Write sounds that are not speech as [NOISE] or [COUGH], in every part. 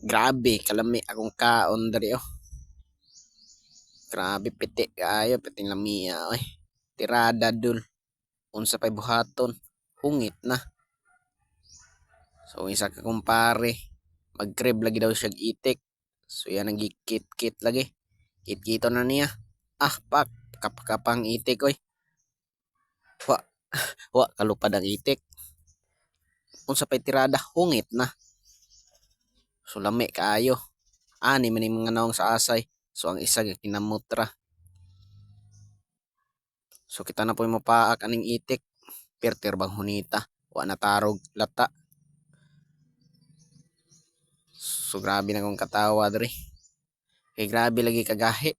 Grabe, kalami akong kaon dari oh. Grabe piti kaayo, piting lamia oy. Tirada dul. Unsa pay buhaton, hungit na. So isa ka kumpare, mag-crib lagi daw siya itik. So yan ang kit-kit lagi. Kit-kito na niya. Ah, pak, kapakapang itik oy. Wa, [LAUGHS] wa kalupad ang itik. Unsa pay tirada, hungit na. So lami kaayo. Ani man mga naong sa asay. So ang isa kinamutra. So kita na po yung mapaak aning itik. Pirtir bang hunita. Wa na tarog lata. So grabe na kong katawa dre. Kay grabe lagi kagahi.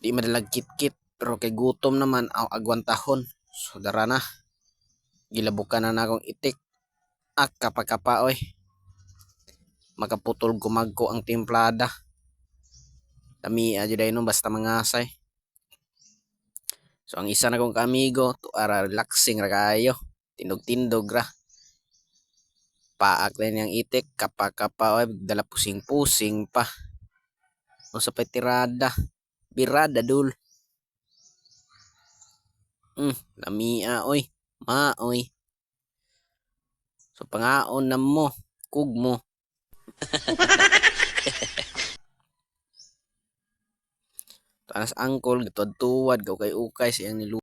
Di madalag kit-kit. Pero kay gutom naman aw agwantahon. So dara na. Gilabukan na na akong itik. Ak kapakapa oy. Makaputol gumagko ang timplada. Dami aja dahil no basta mangasay. So ang isa na kong kamigo, to ara relaxing ra kayo. Tindog-tindog ra. Paak din yung itik, kapa-kapa, oy, dala pusing-pusing pa. O sa pay tirada, birada dul. Hmm, lamia oy, maoy. So pangaon na mo, kug mo. [LAUGHS] Tanas angkol, gituad-tuwad, gaw kay ukay siyang nilu